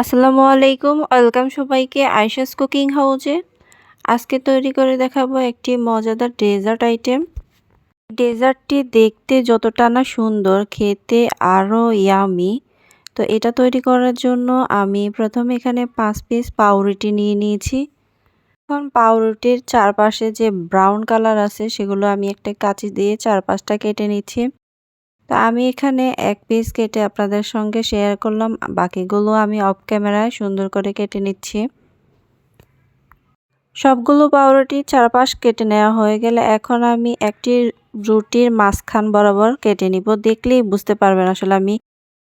আসসালামু আলাইকুম, ওয়েলকাম সবাইকে আয়শাস কুকিং হাউজে। আজকে তৈরি করে দেখাবো একটি মজাদার ডেজার্ট আইটেম। ডেজার্টটি দেখতে যতটা না সুন্দর, খেতে আরও ইয়ামি। তো এটা তৈরি করার জন্য আমি প্রথমে এখানে পাঁচ পিস পাউরুটি নিয়ে নিয়েছি। এখন পাউরুটির চারপাশে যে ব্রাউন কালার আছে, সেগুলো আমি একটা কাঁচি দিয়ে চারপাশটা কেটে নিচ্ছি। তো আমি এখানে এক পিস কেটে আপনাদের সঙ্গে শেয়ার করলাম। বাকিগুলো আমি অফ ক্যামেরায় সুন্দর করে কেটে নিচ্ছি। সবগুলো পাউরুটি চারপাশ কেটে নেওয়া হয়ে গেলে এখন আমি একটি রুটির মাঝখান বরাবর কেটে নিব। দেখলেই বুঝতে পারবেন আসলে আমি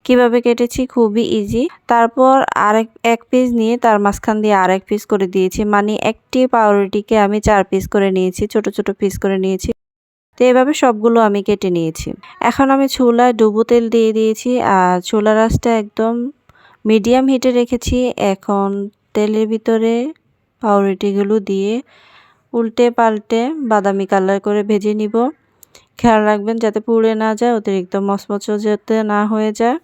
কীভাবে কেটেছি, খুবই ইজি তারপর আরেক, এক পিস নিয়ে তার মাঝখান দিয়ে আরেক পিস করে দিয়েছি। মানে একটি পাউরুটিকে আমি চার পিস করে নিয়েছি, ছোট ছোট পিস করে নিয়েছি। তো এভাবে সবগুলো আমি কেটে নিয়েছি। এখন আমি ছোলায় ডুবো তেল দিয়ে দিয়েছি আর ছোলা রাসটা একদম মিডিয়াম হিটে রেখেছি। এখন তেলের ভিতরে পাউরুটিগুলো দিয়ে উল্টে পাল্টে বাদামি কালার করে ভেজে নিব। খেয়াল রাখবেন যাতে পুড়ে না যায়, অতিরিক্ত মচমচ যাতে না হয়ে যায়।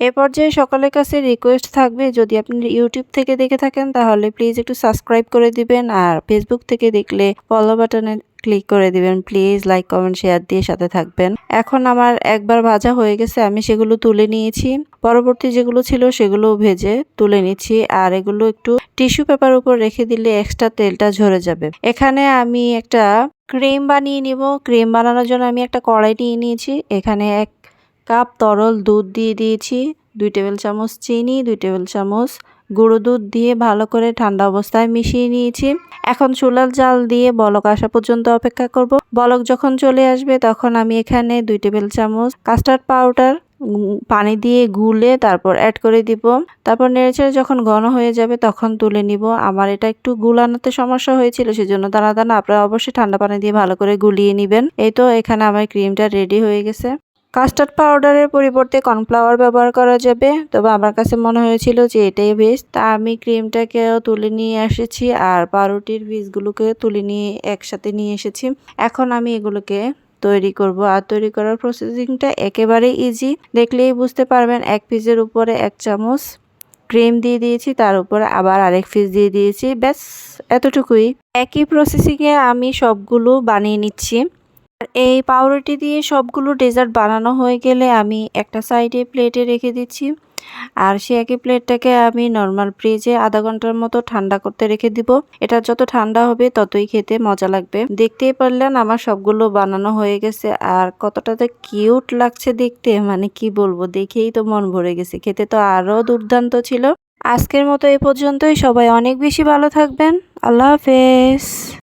এ পর্যায়ে সকলের কাছে রিকোয়েস্ট থাকবে, যদি আপনি ইউটিউব থেকে দেখে থাকেন, তাহলে প্লিজ একটু সাবস্ক্রাইব করে দিবেন আর ফেসবুক থেকে দেখলে ফলো বাটনে ক্লিক করে দিবেন। প্লিজ লাইক কমেন্ট শেয়ার দিয়ে সাথে থাকবেন। এখন আমার একবার ভাজা হয়ে গেছে, আমি সেগুলো তুলে নিয়েছি। পরবর্তী যেগুলো ছিল সেগুলো ভেজে তুলে নিচ্ছি আর এগুলো একটু টিস্যু পেপার উপর রেখে দিলে এক্সট্রা তেলটা ঝরে যাবে। এখানে আমি একটা ক্রিম বানিয়ে নিব। ক্রিম বানানোর জন্য আমি একটা কড়াই নিয়ে নিয়েছি। এখানে এক কাপ, তরল দুধ দিয়ে দিয়েছি, দুই টেবিল চামচ চিনি, দুই টেবিল চামচ গুঁড়ো দুধ দিয়ে ভালো করে ঠান্ডা অবস্থায় মিশিয়ে নিয়েছি। এখন চুলার জাল দিয়ে বলক আসা পর্যন্ত অপেক্ষা করব। বলক যখন চলে আসবে তখন আমি এখানে দুই টেবিল চামচ কাস্টার্ড পাউডার পানি দিয়ে গুলে তারপর অ্যাড করে দিব। তারপর নেড়েচেড়ে যখন ঘন হয়ে যাবে তখন তুলে নিব। আমার এটা একটু গুলানোতে সমস্যা হয়েছিল, সেজন্য দানা দানা আপনারা অবশ্যই ঠান্ডা পানি দিয়ে ভালো করে গুলিয়ে নেবেন। এই তো এখানে আমার ক্রিমটা রেডি হয়ে গেছে। কাস্টার্ড পাউডারের পরিবর্তে কর্নফ্লাওয়ার ব্যবহার করা যাবে। তবে আমার কাছে মনে হয়েছিল যে এটাই বেস্ট তা আমি ক্রিমটাকেও তুলে নিয়ে এসেছি আর পাউরুটির বীজগুলোকে তুলে নিয়ে একসাথে নিয়ে এসেছি। এখন আমি এগুলোকে তৈরি করব আর তৈরি করার প্রসেসিংটা একেবারে ইজি দেখলেই বুঝতে পারবেন এক পিসের উপরে এক চামচ ক্রিম দিয়ে দিয়েছি, তার উপরে আবার আরেক পিস দিয়ে দিয়েছি। ব্যাস, এতটুকুই। একই প্রসেসিংয়ে আমি সবগুলো বানিয়ে নিচ্ছি। এই পাউরুটি দিয়ে সবগুলো ডেজার্ট বানানো হয়ে গেলে আমি একটা সাইডে প্লেটে রেখে দিচ্ছি। আর সে একই প্লেটটাকে আমি নর্মাল ফ্রিজে আধা ঘণ্টার মতো ঠান্ডা করতে রেখে দিব। এটা যত ঠান্ডা হবে ততই খেতে মজা লাগবে। দেখতেই পারলেন আমার সবগুলো বানানো হয়ে গেছে। আর কতটাতে কিউট লাগছে দেখতে মানে কি বলব, দেখেই তো মন ভরে গেছে। খেতে তো আরও দুর্দান্ত ছিল। আজকের মতো এ পর্যন্তই। সবাই অনেক বেশি ভালো থাকবেন। আল্লাহ হাফেজ।